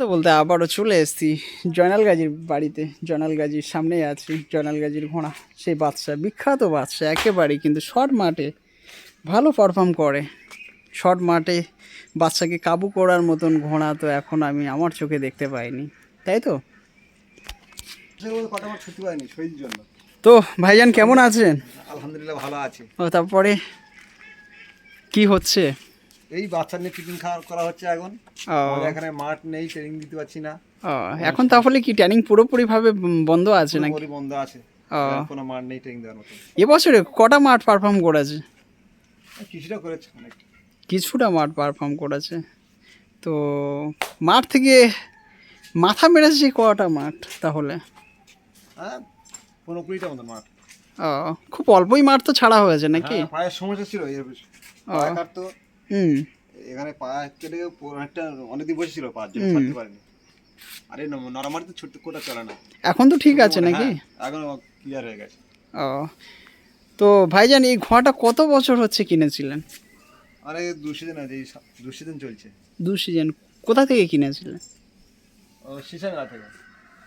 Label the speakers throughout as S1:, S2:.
S1: কথা বলতে আবারও চলে এসেছি জয়নাল গাজীর বাড়িতে। জয়নাল গাজীর সামনেই আছি জয়নাল গাজীর ঘোড়া। সেই বাচ্চা বিখ্যাত বাচ্চা একেবারেই কিন্তু শর্ট মাঠে ভালো পারফর্ম করে। শর্ট মাঠে বাচ্চাকে কাবু করার মতন ঘোড়া তো এখন আমি আমার চোখে দেখতে পাইনি। তাই তো? তো ভাইজান কেমন আছেন?
S2: আলহামদুলিল্লাহ ভালো আছি।
S1: ও তারপরে কি হচ্ছে?
S2: এই বাচ্চা নিয়ে খাওয়া করা হচ্ছে এখন। আমাদের এখানে মাঠ নেই ট্রেনিং দিতে পারছি না।
S1: এখন তাহলে কি ট্রেনিং পুরোপুরিভাবে উম, বন্ধ আছে নাকি?
S2: পুরোপুরি বন্ধ আছে। কোনো মাঠ নেই ট্রেনিং দেওয়ার মতো
S1: এবছরে কটা মাঠ পারফর্ম করেছে?
S2: কিছুটা করেছে অনেকটা
S1: কিছুটা মাঠ পারফর্ম করেছে। তো মাঠ থেকে মাথা মেরেছে কটা মাঠ তাহলে?
S2: হ্যাঁ পনেরো কুড়িটা মতো মাঠ।
S1: খুব অল্পই মাঠ তো ছাড়া হয়েছে নাকি?
S2: হ্যাঁ, পায়ের সমস্যা ছিল এর বেশি।
S1: হুম।
S2: এখানে পা কেটে অনেকটা অনেকদিন বসেছিল পা জন্য। ছাড়তে পারেনি। আরে নরমালি তো ছুটতে কোটা চলে না।
S1: এখন তো ঠিক আছে নাকি?
S2: হ্যাঁ, এখন ক্লিয়ার হয়ে গেছে।
S1: ও। তো ভাইজান এই ঘোড়াটা কত বছর হচ্ছে কিনেছিলেন?
S2: আরে দু সিজন আছে এই দু সিজন চলছে।
S1: দু সিজন কোথা থেকে কিনেছিলেন?
S2: ও সিসাঙ্গা থেকে।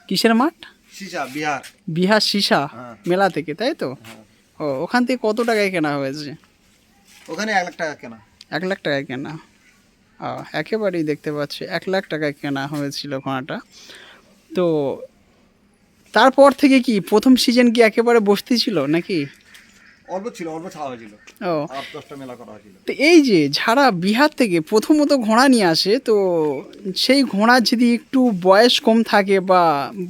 S1: কিসের মাঠ?
S2: সিসা বিহার।
S1: বিহার সীসা
S2: হ্যাঁ।
S1: মেলা থেকে তাই তো?
S2: হ্যাঁ।
S1: ও ওখান থেকে কত টাকায় কেনা হয়েছে?
S2: ওখানে এক লাখ টাকা কেনা।
S1: এক লাখ টাকায় কেনা। একেবারেই দেখতে পাচ্ছি এক লাখ টাকায় কেনা হয়েছিল ঘোড়াটা। তো তারপর থেকে কি প্রথম সিজন কি একেবারে বসতি ছিল নাকি?
S2: অল্প ছিল অল্প ছাড়া হয়েছিল।
S1: ও।
S2: দশটা মেলা করা হয়েছিল।
S1: তো এই যে যারা বিহার থেকে প্রথমত ঘোড়া নিয়ে আসে তো সেই ঘোড়া যদি একটু বয়স কম থাকে বা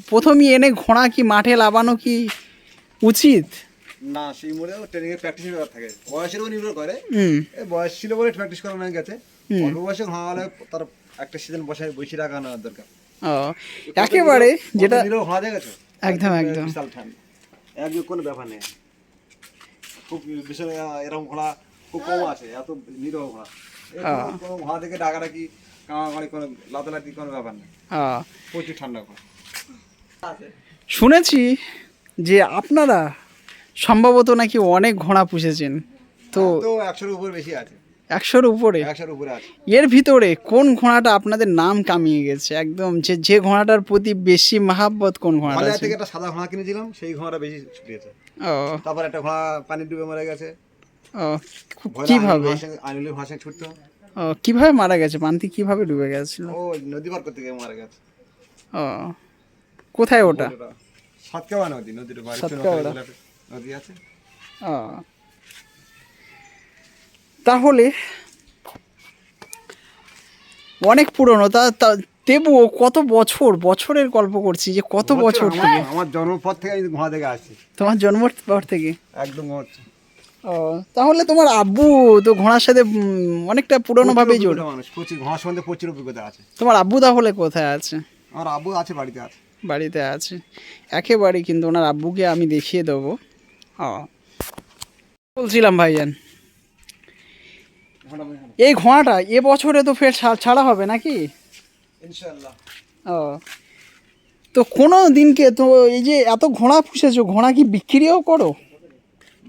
S1: প্রথমই এনে ঘোড়া কি মাঠে লাগানো কি উচিত?
S2: না সেই ট্রেনিং এর প্র্যাকটিস ব্যাপার থাকে। বয়সের উপর নির্ভর করে। বয়স ছিল বলে প্র্যাকটিস করানো গেছে। অল্প বয়সে হলে তার একটা সিজন বসে বসে রাখানো দরকার।
S1: ও একেবারে যেটা
S2: ঘোড়া দেখেছ
S1: একদম, একদম।
S2: একদম। কোনো ব্যাপার নেই। খুব বিশাল এরকম ঘোড়া খুব কম আছে এত নিরহ ঘোড়া।
S1: হ্যাঁ।
S2: কোনো- ঘোড়া দেখে ডাকাডাকি কামাকামি কোনো লাতালাতি কোনো ব্যাপার নেই। প্রচুর ঠান্ডা ঘোড়া।
S1: শুনেছি যে আপনারা সম্ভবত নাকি অনেক ঘোড়া পুষেছেন। তো
S2: একশোর উপর বেশি আছে।
S1: একশোর উপরে?
S2: একশোর উপরে আছে।
S1: এর ভিতরে কোন ঘোড়াটা আপনাদের নাম কামিয়ে গেছে? একদম যে যে ঘোড়াটার প্রতি বেশি মাহাব্বত কোন ঘোড়াটা আছে?
S2: থেকে একটা সাদা ঘোড়া কিনেছিলাম সেই ঘোড়াটা বেশি ছুটিয়েছে
S1: ও।
S2: তারপর একটা ঘোড়া পানি ডুবে মারা গেছে।
S1: ও কীভাবে?
S2: আইনুলের ভাষায় ছুটতো।
S1: ও কীভাবে মারা গেছে? পান্তি কীভাবে ডুবে গেছিল?
S2: ও নদী পার করতে গিয়ে মারা গেছে।
S1: ও কোথায় ওটা?
S2: সাতকাওয়া নদী নদীর বাড়ি
S1: সাতকাওয়াড়া।
S2: নদী আছে?
S1: ও তাহলে অনেক পুরনো তা তবুও কত বছর বছরের গল্প করছি যে কত বছর
S2: আমার-
S1: থেকে?
S2: আমার জন্ম পর থেকে আমি ঘোড়া দেখে আসছি
S1: তোমার জন্মর পর থেকে?
S2: একদম
S1: ও তাহলে তোমার আব্বু তো ঘোড়ার সাথে অনেকটা পুরনো ভাবেই জড়িত।
S2: অভিজ্ঞতা মানুষ প্রচুর ঘোড়া সম্বন্ধে প্রচুর অভিজ্ঞতা আছে।
S1: তোমার আব্বু তাহলে কোথায় আছে?
S2: আমার আব্বু আছে বাড়িতে আছে।
S1: বাড়িতে আছে। একেবারেই কিন্তু ওনার আব্বুকে আমি দেখিয়ে দেবো। ও। বলছিলাম ভাইজান। এই ঘোড়াটা এ বছরে তো ফের ছাড়া হবে নাকি? ও। তো কোনো দিনকে তো এই যে এত ঘোড়া পুষেছো ঘোড়া কি বিক্রিও করো?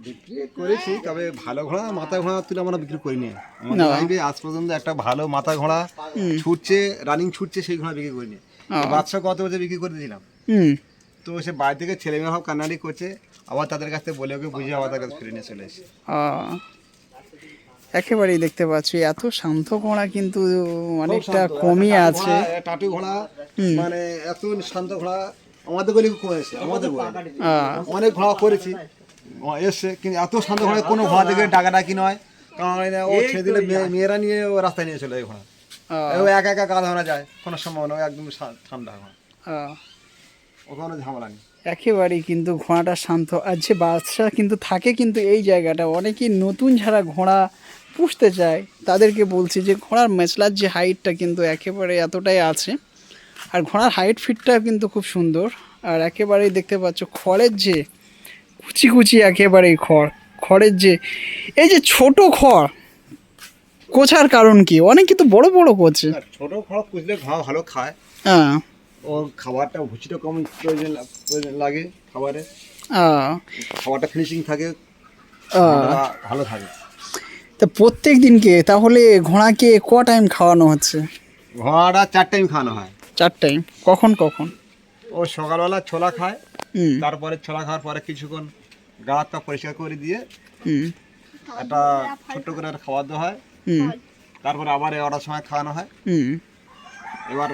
S2: বিক্রি করেছি তবে ভালো ঘোড়া মাথা ঘোড়া তুলে আমরা বিক্রি করিনি। আমাদের লাইফে আজ পর্যন্ত একটা ভালো মাথা ঘোড়া ছুটছে রানিং ছুটছে সেই ঘোড়া বিক্রি করিনি। বাচ্চা কত বছর বিক্রি করে দিয়েছিলাম?
S1: হুম।
S2: তো সে বাড়ি থেকে ছেলে মেয়ে সব কান্নাড়ি করছে আবার তাদের কাছ থেকে বলে ওকে বুঝিয়ে আবার তাদের কাছে ফিরে নিয়ে চলে এসেছে
S1: একেবারেই দেখতে পাচ্ছি এত শান্ত ঘোড়া কিন্তু অনেকটা কমই আছে।
S2: টাটু ঘোড়া মানে এত শান্ত ঘোড়া আমাদের গলি কমেছে আমাদের গলি। অনেক ঘোড়া করেছি এসছে কিন্তু এত শান্ত ঘোড়া কোনো ঘোড়া দেখে ডাকাডাকি নয় কারণ ও ছেড়ে দিলে মেয়েরা নিয়ে ও রাস্তায় নিয়ে চলে যায় ঘোড়া। ও একা একা গা ধরা যায় কোনো সম্ভাবনা ও একদম ঠান্ডা ঘোড়া।
S1: আহ।
S2: ও কোনো ঝামেলা নেই।
S1: একেবারেই কিন্তু ঘোড়াটা শান্ত। আর যে বাচ্চা কিন্তু থাকে কিন্তু এই জায়গাটা অনেকেই নতুন যারা ঘোড়া পুষতে চায় তাদেরকে বলছি যে ঘোড়ার মেচলার যে হাইটটা কিন্তু একেবারে এতটাই আছে। আর ঘোড়ার হাইট ফিটটা কিন্তু খুব সুন্দর। আর একেবারেই দেখতে পাচ্ছ খড়ের যে কুচি কুচি একেবারেই খড় খড়ের যে এই যে ছোট খড় কোচার কারণ কি? অনেকে তো বড় বড় কোচে
S2: ছোট পুষলে ঘোড়া ভালো খায়।
S1: হ্যাঁ।
S2: ও খাবারটা ভুচিটা কম প্রয়োজন লাগে খাবারে? খাবারটা ফিনিশিং থাকে ভালো থাকে।
S1: তা প্রত্যেক দিনকে তাহলে ঘোড়াকে ক টাইম খাওয়ানো হচ্ছে?
S2: ঘোড়াটা চার টাইম খাওয়ানো হয়।
S1: চার টাইম কখন কখন?
S2: ও সকালবেলা ছোলা খায় তারপরে ছোলা খাওয়ার পরে কিছুক্ষণ গা হাত পরিষ্কার করে দিয়ে একটা ছোট্ট করে একটা খাবার দেওয়া হয়। তারপরে আবার এগারোটার সময় খাওয়ানো হয়। এবার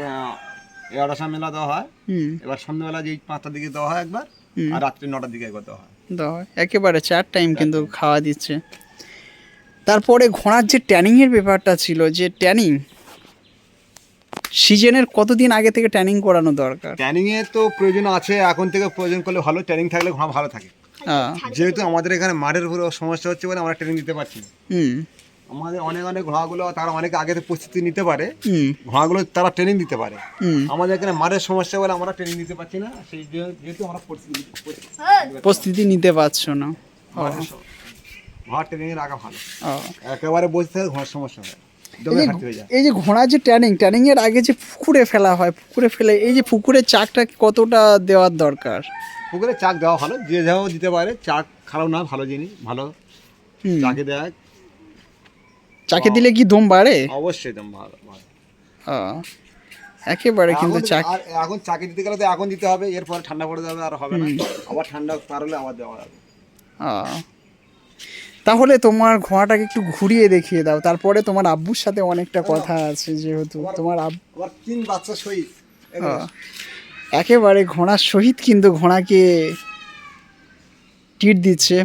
S2: এগারোটার সময় মেলা দেওয়া হয়।
S1: হুম।
S2: এবার সন্ধ্যাবেলা যেই পাঁচটার দিকে দেওয়া হয় একবার। আর রাত্রি নটার দিকে একবার দেওয়া হয়।
S1: দাও একেবারে চার টাইম কিন্তু খাওয়া দিচ্ছে। তারপরে ঘোড়ার যে ট্যানিংয়ের ব্যাপারটা ছিল যে ট্যানিং সিজনের কতদিন আগে থেকে ট্যানিং করানো দরকার?
S2: ট্যানিং এর তো প্রয়োজন আছে এখন থেকে প্রয়োজন করলে ভালো ট্যানিং থাকলে ঘোড়া ভালো থাকে।
S1: হ্যাঁ
S2: যেহেতু আমাদের এখানে মাঠের উপরে সমস্যা হচ্ছে বলে আমরা ট্রেনিং দিতে পারছি না।
S1: হুম।
S2: আমাদের অনেক অনেক ঘোড়াগুলো তারা অনেক আগে প্রস্তুতি নিতে পারে।
S1: হুম।
S2: ঘোড়াগুলো তারা ট্রেনিং দিতে পারে।
S1: হুম।
S2: আমাদের এখানে মারের সমস্যা বলে আমরা ট্রেনিং দিতে পারছি না সেই যে- যেহেতু আমরা প্রস্তুতি
S1: নিতে পারছ না।
S2: ঘোড়া ট্রেনিং রাখা ভালো। একেবারে বসে থাকে ঘোড়ার সমস্যা হয়।
S1: এই যে- ঘোড়া যে ট্যানিং ট্যানিং এর আগে যে পুকুরে ফেলা হয় পুকুরে ফেলে এই যে পুকুরের চাকটা কতটা দেওয়ার দরকার?
S2: পুকুরে চাক দেওয়া ভালো যে যাও দিতে পারে চাক খারাপ না ভালো জিনিস ভালো। চাকে দেওয়া
S1: চাকে দিলে কি দম বাড়ে?
S2: অবশ্যই দম ভালো
S1: একেবারে কিন্তু চাক
S2: এখন চাকি দিতে গেলে তো এখন দিতে হবে এরপরে ঠান্ডা পড়ে যাবে আর হবে না। আবার ঠান্ডা পার হলে আবার দেওয়া যাবে।
S1: তাহলে তোমার ঘোড়াটাকে একটু ঘুরিয়ে দেখিয়ে দাও তারপরে তোমার আব্বুর সাথে অনেকটা কথা আছে যেহেতু। তোমার আব
S2: আবার তিন বাচ্চা সহিত
S1: একেবারে ঘোড়ার সহিত কিন্তু ঘোড়াকে টিট দিচ্ছে।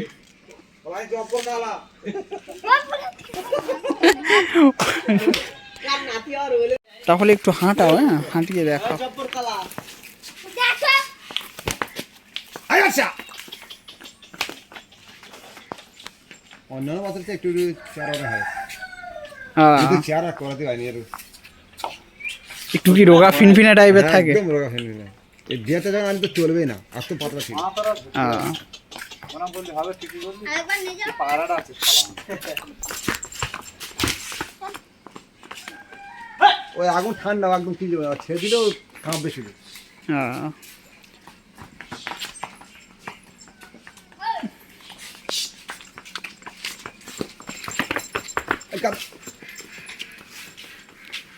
S1: তাহলে একটু হাঁটাও হ্যাঁ? হাঁটিয়ে দেখাও।
S2: অন্যান্য একটু একটু চেয়ারা হয় করাতে হয়নি
S1: একটু কি রোগা ফিনফিনে টাইপের থাকে?
S2: একদম রোগা ফেলবি না এই বিয়েতে যখন আনি তো চলবেই না। আর তো পাতলা ছিল।
S1: হ্যাঁ।
S2: ওই আগুন ঠান্ডা একদম কি যাবে ছেড়ে দিলেও কাঁপবে শুধু
S1: হ্যাঁ।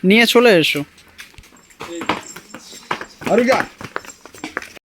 S1: নিয়ে চলে এসো।
S2: আরু যা